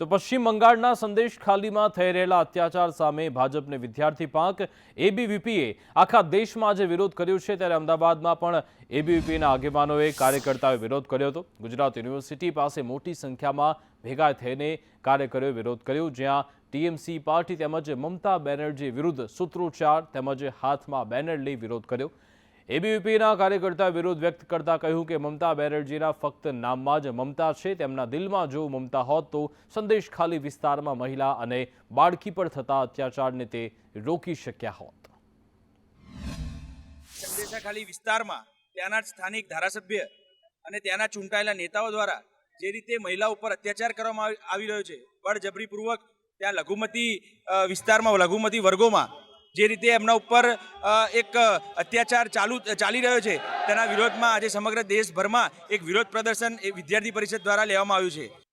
તો પશ્ચિમ બંગાળના સંદેશ ખાલીમાં થઈ રહેલા અત્યાચાર સામે ભાજપને વિદ્યાર્થી પાંખ એબીવીપીએ આખા દેશમાં આજે વિરોધ કર્યો છે. ત્યારે અમદાવાદમાં પણ એબીવીપીના આગેવાનોએ કાર્યકર્તાઓએ વિરોધ કર્યો હતો. ગુજરાત યુનિવર્સિટી પાસે મોટી સંખ્યામાં ભેગા થઈને કાર્યકરોએ વિરોધ કર્યો, જ્યાં ટીએમસી પાર્ટી તેમજ મમતા બેનર્જી વિરુદ્ધ સૂત્રોચ્ચાર તેમજ હાથમાં બેનર લઈ વિરોધ કર્યો. એબીવીપીના કાર્યકર્તા વિરોધ વ્યક્ત કરતા કહ્યું કે મમતા બેનર્જીના ફક્ત નામમાં જ મમતા છે, તેમના દિલમાં જો મમતા હોત તો સંદેશ ખાલી વિસ્તારમાં મહિલા અને બાળકી પર થતા અત્યાચારને તે રોકી શક્યા હોત. સંદેશાખાલી વિસ્તારમાં ત્યાંના સ્થાનિક ધારાસભ્ય અને ત્યાંના ચૂંટાયેલા નેતાઓ દ્વારા જે રીતે મહિલા ઉપર અત્યાચાર કરવામાં આવી રહ્યો છે, બળજબરીપૂર્વક ત્યાં લઘુમતી વિસ્તારમાં લઘુમતી વર્ગોમાં જે રીતે એમના ઉપર એક અત્યાચાર ચાલુ, ચાલી રહ્યો છે, તેના વિરોધમાં આજે સમગ્ર દેશભરમાં એક વિરોધ પ્રદર્શન એ વિદ્યાર્થી પરિષદ દ્વારા લેવામાં આવ્યું છે.